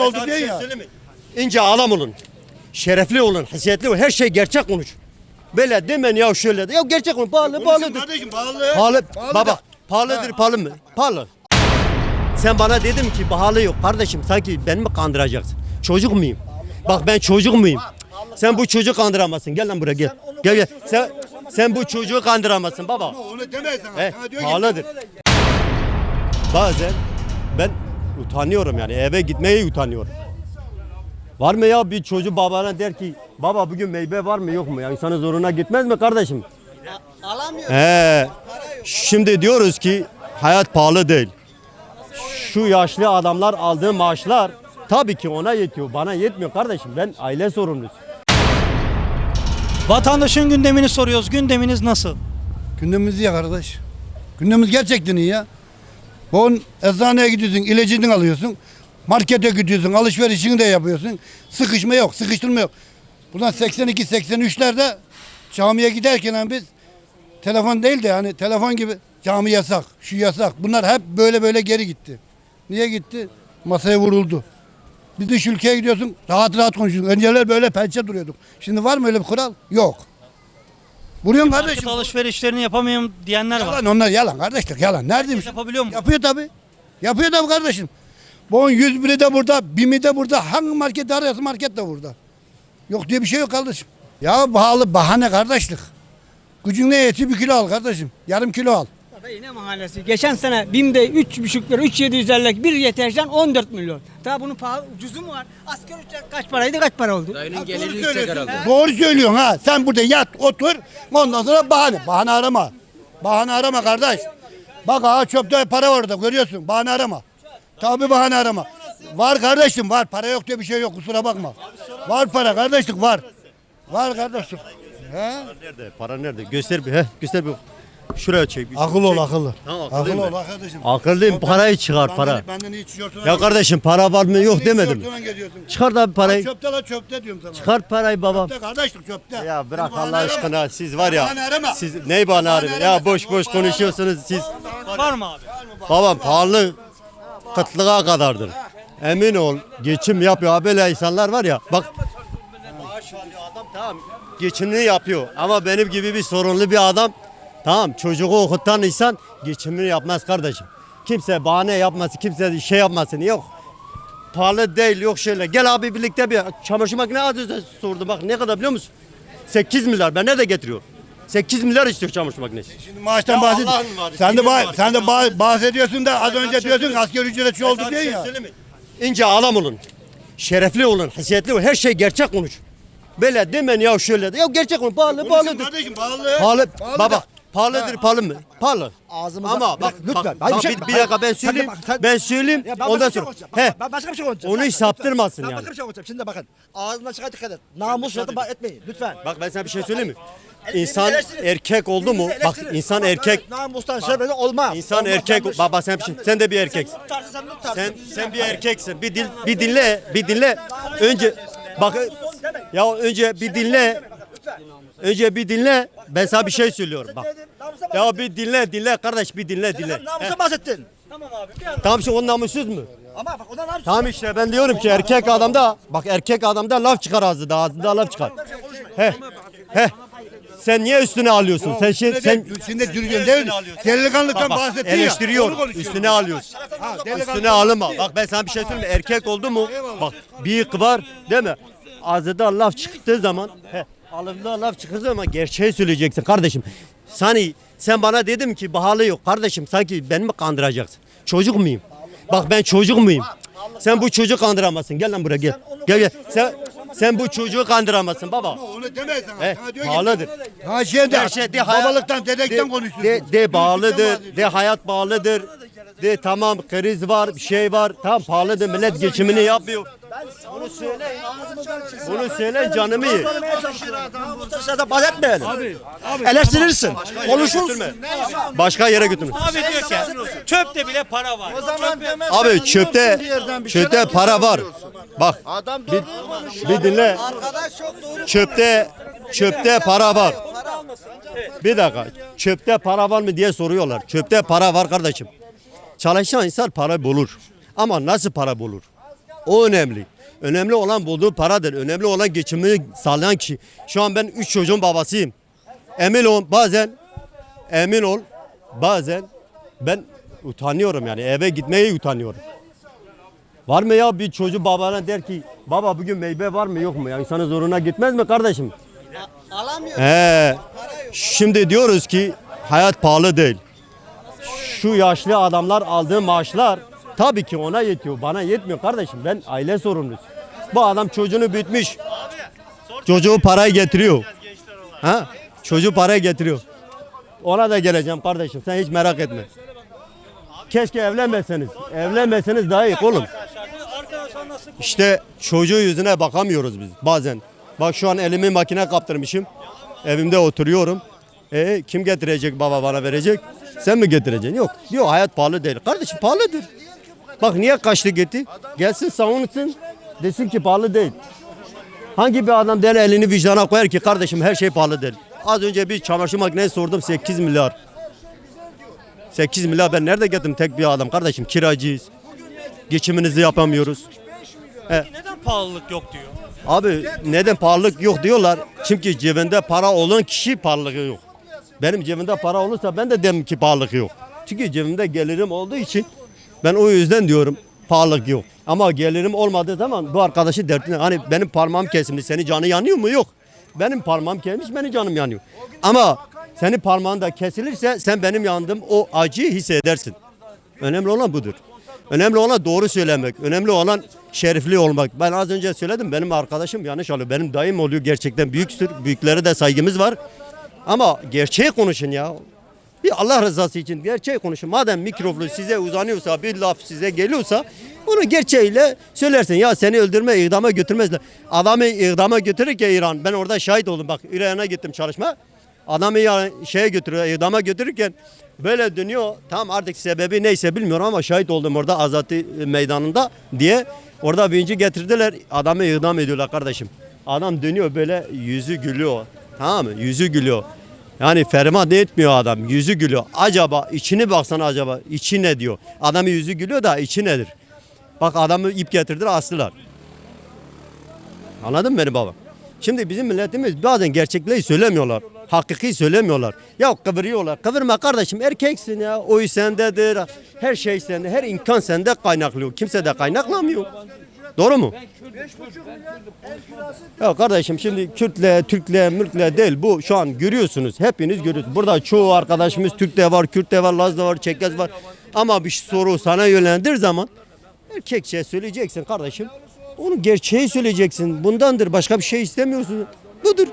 oldu diye şey ya. İnce alam olun. Şerefli olun, hasiyetli olun. Her şey gerçek konuş. Böyle demen ya şöyle de. Ya gerçek konuş. Pahalı, pahalıdır. Kardeşim pahalı. Pahalı. Baba, pahalıdır, pahalı mı? Pahalı. Sen bana dedim ki pahalı yok. Kardeşim sanki beni mi kandıracaksın? Çocuk muyum? Bak ben çocuk muyum? Sen bu çocuğu kandıramazsın. Gel lan buraya gel. Gel gel. Sen sen bu çocuğu kandıramazsın baba. Onu deme sana. He, Sana diyor ki- pahalıdır. Bazen ben utanıyorum yani eve gitmeye utanıyorum. Var mı ya bir çocuk babana der ki baba bugün meyve var mı yok mu ya insanın zoruna gitmez mi kardeşim? Alamıyor. He. Şimdi diyoruz ki hayat pahalı değil. Şu yaşlı adamlar aldığı maaşlar tabii ki ona yetiyor. Bana yetmiyor kardeşim. Ben aile sorumlusu. Vatandaşın gündemini soruyoruz. Gündeminiz nasıl? Gündemimiz iyi kardeş. Gündemimiz gerçekten iyi ya. On eczaneye gidiyorsun, ilacını alıyorsun. Markete gidiyorsun, alışverişini de yapıyorsun. Sıkışma yok, sıkıştırma yok. Buradan 82-83'lerde camiye giderken hani biz telefon değil de hani telefon gibi cami yasak, şu yasak. Bunlar hep böyle böyle geri gitti. Niye gitti? Masaya vuruldu. Biz dış ülkeye gidiyorsun, rahat rahat konuşuyorsun. Önceler böyle pençe duruyorduk. Şimdi var mı öyle bir kural? Yok. Vuruyorsun Market kardeşim. alışverişlerini yapamıyorum diyenler var. Yalan onlar yalan kardeşlik yalan. Neredeymiş? Yapabiliyor mu? Yapıyor tabi. Yapıyor tabi kardeşim. Bu 101'i de burada, BİM'i de burada. Hangi market arıyorsun market de burada. Yok diye bir şey yok kardeşim. Ya pahalı bahane kardeşlik. Gücün ne yeti bir kilo al kardeşim. Yarım kilo al. Yine mahallesi. Geçen sene BİM'de 3,5 lira, 3,750'lik bir deterjan 14 milyon. Daha bunun pahalı, ucuzu mu var? Asgari ücret kaç paraydı, kaç para oldu? Dayının geliri yüksek herhalde. Doğru söylüyorsun ha. Sen burada yat, otur. Ondan sonra bahane. Bahane arama. Bahane arama kardeş. Bak ha çöpte para var orada görüyorsun. Bahane arama. Tabi bahane arama. Var kardeşim var. Para yok diye bir şey yok kusura bakma. Var para kardeşlik var. Var kardeşlik. He? Nerede? Para nerede? Göster bir. He, göster bir. Şuraya çek. bir. Akıl ol Çek. akıllı. Tamam, Akıllı akıllıyım ol ben. kardeşim. Akıllıyım. Parayı çıkar Benden- para. Benden iyi tişörtüne Ya kardeşim para var mı yok demedim. Geziyorsun. Çıkar da parayı. Çöpte la çöpte diyorum sana. Çıkar parayı babam. Çöpte kardeşlik çöpte. Ya bırak Beni bahane Allah arama. aşkına siz var ya. Bahane arama. Siz ney bana arıyor? Ya boş boş konuşuyorsunuz siz. Var mı abi? Babam pahalı kıtlığa kadardır. Emin ol geçim yapıyor. Ha Böyle insanlar var ya bak. Maaş alıyor adam tamam geçimini yapıyor. Ama benim gibi bir sorunlu bir adam tamam çocuğu okutan insan geçimini yapmaz kardeşim. Kimse bahane yapmasın, kimse şey yapmasın yok. Pahalı değil yok şöyle. Gel abi birlikte bir çamaşır makine az önce sordu bak ne kadar biliyor musun? 8 milyar ben ne de getiriyor? 8 milyar istiyor çamaşır makinesi. Şimdi maaştan Ya. Allah'ın var, Sen de kimin bah- var, sen de kimin bah- bahsediyorsun da az önce diyorsun şey asgari ücretçi oldu Sana bir diye şey ya. İnce alam olun. Şerefli olun, hasiyetli olun. Her şey gerçek konuş. Böyle demen ya şöyle de. Ya gerçek konuş. Pahalı, pahalıdır. Kardeşim pahalı. Pahalı, Pahalı baba. da. Pahalıdır, pahalı mı? Pahalı. Ağzımıza Ama bak, lütfen. bak, Hayır, bak, bir şey- bir, dakika ben söyleyeyim. bak, sen- ben söyleyeyim. Ya ben ondan başka bir şey sonra. konuşacağım. He. Bak, ben başka bir şey konuşacağım. Onu Sen- saptırmasın Ben yani. başka bir şey konuşacağım. Şimdi bakın. Ağzından çıkan dikkat et. Namus ya da etmeyin. Lütfen. Bak ben sana bir şey söyleyeyim mi? İnsan eleştirin. erkek oldu mu? Birbirinizi Bak eleştirin. insan Ama erkek. Namustan şerefeden olmaz. İnsan Olmaz, erkek. yanlış. Baba sen bir şey. Sen de bir erkeksin. Lütfen, sen lütfen. Sen sen bir erkeksin. Bir dil bir dinle, bir dinle. Önce bak ya önce bir dinle. Önce bir dinle. Ben sana bir şey söylüyorum bak. Ya bahsettin. bir dinle, dinle kardeş bir dinle, dinle. Namusa bahsettin. Tamam şimdi o namussuz mu? Ama bak ondan namus. Tamam işte ben diyorum ki erkek adamda bak erkek adamda laf çıkar ağzında ağzında laf çıkar. He. He. Sen niye üstüne alıyorsun? Sen şey, sen Şimdi dürüst değil. Delikanlıktan bak, bak, bahsetti ya. eleştiriyor. Üstüne alıyorsun. Ha, delikanlı- Üstüne alınma. Bak ben sana bir şey söyleyeyim mi? Erkek oldu mu? Bak büyük var değil mi? Ağzında laf çıktığı zaman he, ağzında laf çıktığı zaman gerçeği söyleyeceksin kardeşim. Sani sen bana dedim ki pahalı yok kardeşim sanki beni mi kandıracaksın? Çocuk muyum? Bak ben çocuk muyum? Sen bu çocuğu kandıramazsın. Gel lan buraya gel. Gel gel. Sen sen bu çocuğu kandıramazsın baba. Onu deme sana. He, Sana diyor ki- pahalıdır. Ha şey de, de babalıktan, dedekten de, konuşuyorsun. de, de bağlıdır, de hayat bağlıdır. De tamam kriz var, bir şey var. Tamam pahalıdır, millet geçimini yapmıyor. Bunu söyle. Bunu söyle canımı ye. Namustan şerefeden bahsetmeyelim. Eleştirirsin. Konuşursun. Başka yere götürün. Abi diyor ki çöpte bile para var. Çöpe- Abi çöpte çöpte para var. Bak bir, bir dinle. Çöpte çöpte para var. Bir dakika. Çöpte para var mı diye soruyorlar. Çöpte para var kardeşim. Çalışan insan para bulur. Ama nasıl para bulur? O önemli. Önemli olan bulduğu paradır. Önemli olan geçimini sağlayan kişi. Şu an ben üç çocuğun babasıyım. Emin ol bazen emin ol bazen ben utanıyorum yani eve gitmeye utanıyorum. Var mı ya bir çocuğu babana der ki baba bugün meyve var mı yok mu ya insanın zoruna gitmez mi kardeşim? Alamıyor. He. Şimdi diyoruz ki hayat pahalı değil. Şu yaşlı adamlar aldığı maaşlar tabii ki ona yetiyor. Bana yetmiyor kardeşim. Ben aile sorumlusu. Bu adam çocuğunu büyütmüş. Çocuğu parayı getiriyor. Ha? Çocuğu parayı getiriyor. Ona da geleceğim kardeşim. Sen hiç merak etme. Keşke evlenmeseniz. Evlenmeseniz daha iyi oğlum. İşte çocuğu yüzüne bakamıyoruz biz bazen. Bak şu an elimi makine kaptırmışım. Evimde oturuyorum. E kim getirecek baba bana verecek? Sen mi getireceksin? Yok. Diyor hayat pahalı değil. Kardeşim pahalıdır. Bak niye kaçtı gitti? Gelsin savunsun. Desin ki pahalı değil. Hangi bir adam der elini vicdana koyar ki kardeşim her şey pahalı değil. Az önce bir çamaşır makinesi sordum 8 milyar. 8 milyar ben nerede getirdim tek bir adam kardeşim kiracıyız. Geçiminizi yapamıyoruz. neden pahalılık yok diyor. Abi neden pahalılık yok diyorlar. Çünkü cebinde para olan kişi pahalılığı yok. Benim cebimde para olursa ben de derim ki pahalılık yok. Çünkü cebimde gelirim olduğu için ben o yüzden diyorum pahalılık yok. Ama gelirim olmadığı zaman bu arkadaşı dertine hani benim parmağım kesilmiş senin canı yanıyor mu? Yok. Benim parmağım kesilmiş benim canım yanıyor. Ama senin parmağın da kesilirse sen benim yandığım o acıyı hissedersin. Önemli olan budur. Önemli olan doğru söylemek. Önemli olan şerifli olmak. Ben az önce söyledim benim arkadaşım yanlış alıyor. Benim dayım oluyor gerçekten büyüktür. Büyüklere de saygımız var. Ama gerçeği konuşun ya. Bir Allah rızası için gerçeği konuşun. Madem mikrofon size uzanıyorsa bir laf size geliyorsa bunu gerçeğiyle söylersin. Ya seni öldürme, idama götürmezler. Adamı idama götürürken İran, ben orada şahit oldum. Bak İran'a gittim çalışma. Adamı ya şeye götürüyor, idama götürürken böyle dönüyor. Tam artık sebebi neyse bilmiyorum ama şahit oldum orada Azati meydanında diye. Orada vinci getirdiler. Adamı idam ediyorlar kardeşim. Adam dönüyor böyle yüzü gülüyor. Tamam mı? Yüzü gülüyor. Yani ferman ne etmiyor adam. Yüzü gülüyor. Acaba içini baksana acaba. içi ne diyor. Adamın yüzü gülüyor da içi nedir? Bak adamı ip getirdiler astılar. Anladın mı beni baba? Şimdi bizim milletimiz bazen gerçekliği söylemiyorlar. Hakiki söylemiyorlar. Ya kıvırıyorlar. Kıvırma kardeşim erkeksin ya. Oy sendedir. Her şey sende. Her imkan sende kaynaklıyor. Kimse de kaynaklamıyor. Doğru mu? Ya kardeşim şimdi Kürtle, Türkle, Mürkle değil bu şu an görüyorsunuz. Hepiniz görüyorsunuz. Burada çoğu arkadaşımız Türk de var, Kürt de var, Laz da var, Çerkez var. Ama bir soru sana yönlendir zaman erkekçe söyleyeceksin kardeşim. Onu gerçeği söyleyeceksin. Bundandır. Başka bir şey istemiyorsun. Budur.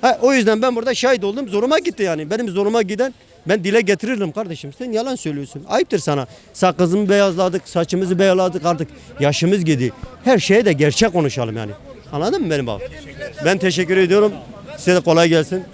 Ha, o yüzden ben burada şahit oldum. Zoruma gitti yani. Benim zoruma giden ben dile getiririm kardeşim. Sen yalan söylüyorsun. Ayıptır sana. Sakızımı beyazladık, saçımızı beyazladık artık. Yaşımız gidiyor. Her şeye de gerçek konuşalım yani. Anladın mı benim baba? Ben teşekkür ediyorum. Size de kolay gelsin.